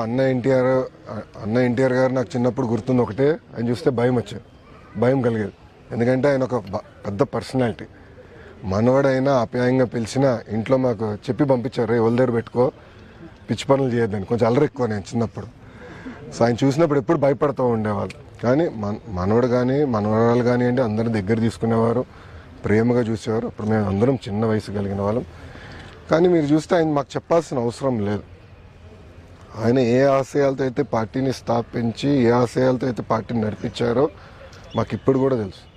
అన్న ఎన్టీఆర్ అన్న ఎన్టీఆర్ గారు నాకు చిన్నప్పుడు గుర్తుంది ఒకటే. ఆయన చూస్తే భయం వచ్చేది. భయం కలిగేది. ఎందుకంటే ఆయన ఒక పెద్ద పర్సనాలిటీ. మనవడైనా ఆప్యాయంగా పిలిచిన ఇంట్లో మాకు చెప్పి పంపించారు రే దగ్గర పెట్టుకో. పిచ్చి పనులు చేయొద్దని. కొంచెం అల్లరి ఎక్కువ నేను చిన్నప్పుడు. సో ఆయన చూసినప్పుడు ఎప్పుడు భయపడుతూ ఉండేవాళ్ళు. కానీ మన మనవడు కానీ మనవరాలు కానివ్వండి అందరిని దగ్గర తీసుకునేవారు. ప్రేమగా చూసేవారు. అప్పుడు మేము అందరం చిన్న వయసు కలిగిన వాళ్ళం. కానీ మీరు చూస్తే ఆయన మాకు చెప్పాల్సిన అవసరం లేదు. ఆయన ఏ ఆశయాలతో అయితే పార్టీని స్థాపించి ఏ ఆశయాలతో అయితే పార్టీని నడిపించారో మాకు ఇప్పుడు కూడా తెలుసు.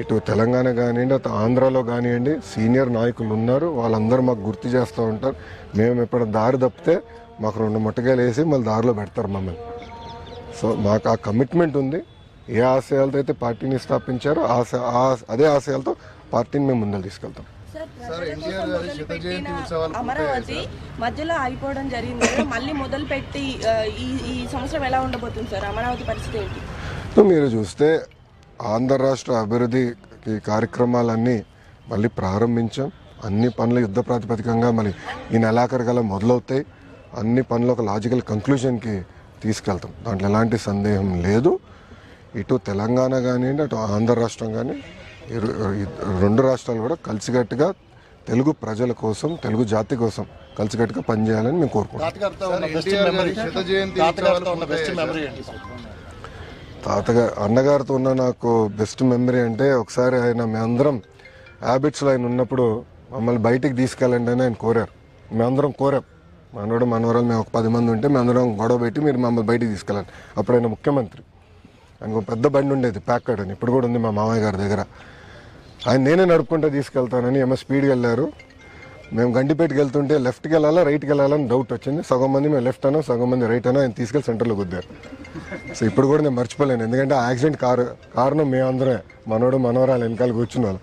ఇటు తెలంగాణ కానివ్వండి అటు ఆంధ్రాలో కానివ్వండి సీనియర్ నాయకులు ఉన్నారు వాళ్ళందరూ మాకు గుర్తు చేస్తూ ఉంటారు. మేము ఎప్పుడు దారి తప్పితే మాకు రెండు ముట్టకాయలు వేసి మళ్ళీ దారిలో పెడతారు మమ్మల్ని. సో మాకు ఆ కమిట్మెంట్ ఉంది. ఏ ఆశయాలతో అయితే పార్టీని స్థాపించారో ఆశ ఆ- అదే ఆశయాలతో పార్టీని మేము ముందరు తీసుకెళ్తాం. అమరావతి మధ్యలో ఆగిపోవడం జరిగింది మళ్ళీ మొదలు పెట్టి ఈ ఈ సంవత్సరం ఎలా ఉండబోతుంది సార్? అమరావతి పరిస్థితి ఏంటి? సో మీరు చూస్తే ఆంధ్ర రాష్ట్ర అభివృద్ధికి కార్యక్రమాలన్నీ మళ్ళీ ప్రారంభించాం. అన్ని పనులు యుద్ధ ప్రాతిపదికంగా మళ్ళీ ఈ నెలాఖరు గల మొదలవుతాయి. అన్ని పనులు ఒక లాజికల్ కంక్లూజన్కి తీసుకెళ్తాం. దాంట్లో ఎలాంటి సందేహం లేదు. ఇటు తెలంగాణ కానివ్వండి అటు ఆంధ్ర రాష్ట్రం కానీ రెండు రాష్ట్రాలు కూడా కలిసికట్టుగా తెలుగు ప్రజల కోసం తెలుగు జాతి కోసం కలిసికట్టుగా పనిచేయాలని మేము సార్ తాతగారు అన్నగారితో ఉన్న నాకు బెస్ట్ మెమరీ అంటే ఒకసారి ఆయన మేమందరం హ్యాబిట్స్లో ఆయన ఉన్నప్పుడు మమ్మల్ని బయటికి తీసుకెళ్ళండి అని ఆయన కోరారు. మేమందరం కోరాం. మనోడు మనవరాలు మేము ఒక పది మంది ఉంటే మేమందరం గొడవ పెట్టి మీరు మమ్మల్ని బయటికి తీసుకెళ్ళండి. అప్పుడు ఆయన ముఖ్యమంత్రి. ఆయనకు ఒక పెద్ద బండి ఉండేది ప్యాకెడ్ అని ఇప్పుడు కూడా ఉంది మా మామయ్య గారి దగ్గర. ఆయన నేనే నడుపుకుంటూ తీసుకెళ్తానని ఏమో స్పీడ్కి వెళ్ళారు. మేము గండిపేటకి వెళ్తుంటే లెఫ్ట్కి వెళ్ళాలా రైట్కి వెళ్ళాలని డౌట్ వచ్చింది. సగం మంది మేము లెఫ్ట్ అనో సగం మంది రైట్ అనో ఆయన తీసుకెళ్ళి సెంటర్లో గుద్దారు. సో ఇప్పుడు కూడా నేను మర్చిపోలేను. ఎందుకంటే ఆ యాక్సిడెంట్ కారు కారణం మేమందరమే. మనోడు మనవరాలు వెనకాల కూర్చున్న వాళ్ళు.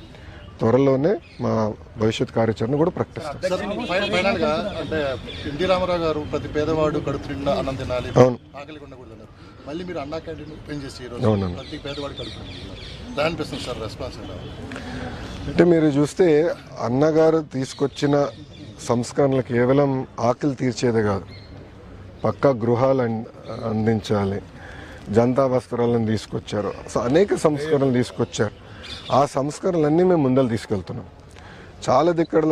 త్వరలోనే మా భవిష్యత్ కార్యాచరణ కూడా ప్రకటిస్తాం మళ్ళీ మీరు అన్నా క్యాంటీన్ ఓపెన్ చేసి. ప్రతి పేదవాడు కడుపు సార్ రెస్పాన్స్ అంటే మీరు చూస్తే అన్నగారు తీసుకొచ్చిన సంస్కరణలు కేవలం ఆకలి తీర్చేదే కాదు. పక్కా గృహాలు అందించాలి. జనతా వస్త్రాలను తీసుకొచ్చారు. అనేక సంస్కరణలు తీసుకొచ్చారు. ఆ సంస్కరణలన్నీ మేము ముందలు తీసుకెళ్తున్నాం. చాలా దిక్కడ